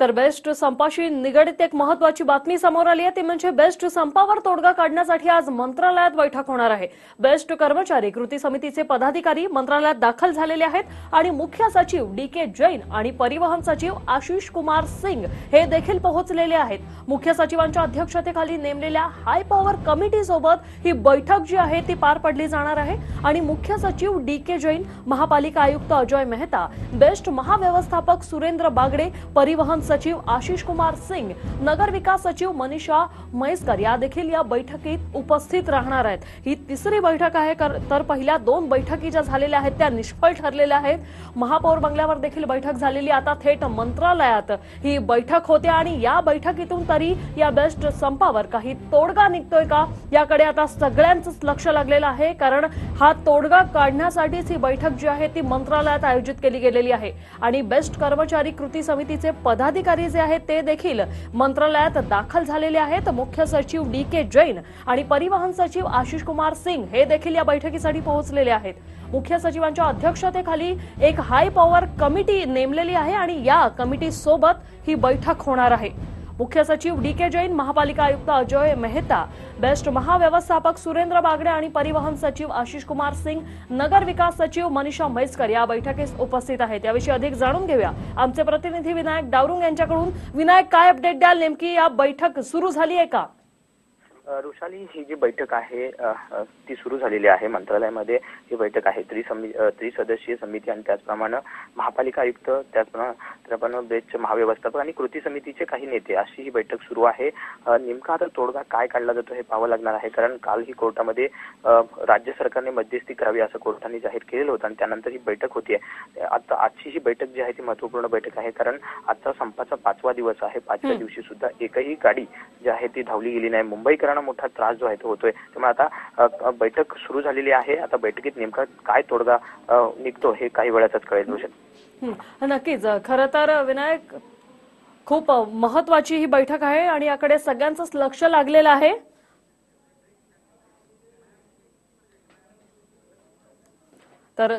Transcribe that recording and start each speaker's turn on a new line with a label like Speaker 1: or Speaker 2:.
Speaker 1: तर बेस्ट संपाशी निगडित एक महत्वाची बातमी समोर आली आहे. ती म्हणजे बेस्ट संपावर तोडगा काढण्यासाठी आज मंत्रालयात बैठक होणार आहे. बेस्ट कर्मचारी कृती समितीचे पदाधिकारी मंत्रालयात दाखल झालेले आहेत आणि मुख्य सचिव डी के जैन आणि परिवहन सचिव आशिष कुमार सिंग हे देखील पोहोचलेले आहेत. मुख्य सचिवांच्या अध्यक्षतेखाली नेमलेल्या हाय पॉवर कमिटी सोबत ही बैठक जी आहे ती पार पडली जाणार आहे. आणि मुख्य सचिव डी के जैन महापालिका आयुक्त अजय मेहता बेस्ट महाव्यवस्थापक सुरेंद्र बागडे परिवहन सचिव आशिष कुमार सिंग नगर विकास सचिव मनीषा म्हैसकर या देखील या बैठकीत उपस्थित राहणार आहेत. ही तिसरी बैठक आहे तर पहिल्या दोन बैठकी ज्या झालेल्या आहेत त्या निष्फळ ठरलेल्या आहेत. महापौर बंगल्यावर देखील बैठक झालेली आता थेट मंत्रालयात ही बैठक होते आणि या बैठकीतून तरी या बेस्ट संपावर काही तोडगा निघतोय का? याकडे आता सगळ्यांचंच लक्ष लागलेलं आहे कारण हा तोडगा काढण्यासाठीच ही बैठक जी आहे ती मंत्रालयात आयोजित केली गेलेली आहे. आणि बेस्ट कर्मचारी कृती समितीचे पदाधिकारी जे आहेत ते देखील मंत्रालयात दाखल झालेले आहेत. मुख्य सचिव डी के जैन आणि परिवहन सचिव आशिष कुमार सिंग हे देखील या बैठकीसाठी पोहोचलेले आहेत. मुख्य सचिवांच्या अध्यक्षतेखाली एक हाय पॉवर कमिटी नेमलेली आहे आणि या कमिटी सोबत ही बैठक होणार आहे. मुख्य सचिव डी के जैन महापालिका आयुक्त अजय मेहता बेस्ट महाव्यवस्थापक सुरेंद्र बागडे आणि परिवहन सचिव आशिष कुमार सिंग नगर विकास सचिव मनीषा म्हैसकर या बैठकीस उपस्थित आहेत. याविषयी अधिक जाणून घेऊया. आमचे प्रतिनिधी विनायक डावरुंग यांच्याकडून. विनायक काय अपडेट द्याल नेमकी? या बैठक सुरू झाली आहे का?
Speaker 2: वृषाली ही जी बैठक आहे ती सुरू झालेली आहे मंत्रालयामध्ये. ही बैठक आहे त्रिसमी त्रिसदस्यीय समिती आणि त्याचप्रमाणे महापालिका आयुक्त त्याचप्रमाणे बेस्ट महाव्यवस्थापक आणि कृती समितीचे काही नेते. अशी ही बैठक सुरू आहे. नेमका आता तोडगा काय काढला जातो हे पाहावं लागणार आहे. कारण काल ही कोर्टामध्ये राज्य सरकारने मध्यस्थी करावी असं कोर्टाने जाहीर केलेलं होतं आणि त्यानंतर ही बैठक होतीये आता आजची ही बैठक जी आहे ती महत्त्वपूर्ण बैठक आहे. कारण आजचा संपाचा पाचवा दिवस आहे. पाचव्या. दिवशी सुद्धा एकही गाडी जी आहे ती धावली गेली नाही. मुंबईकरांना मोठा त्रास जो आहे तो होतोय. त्यामुळे आता बैठक सुरू झालेली आहे. आता बैठकीत नेमका काय तोडगा निघतो हे काही वेळातच कळेल
Speaker 1: नक्कीच. खरं तर विनायक खूप महत्वाची ही बैठक आहे आणि याकडे सगळ्यांचंच लक्ष लागलेलं आहे. तर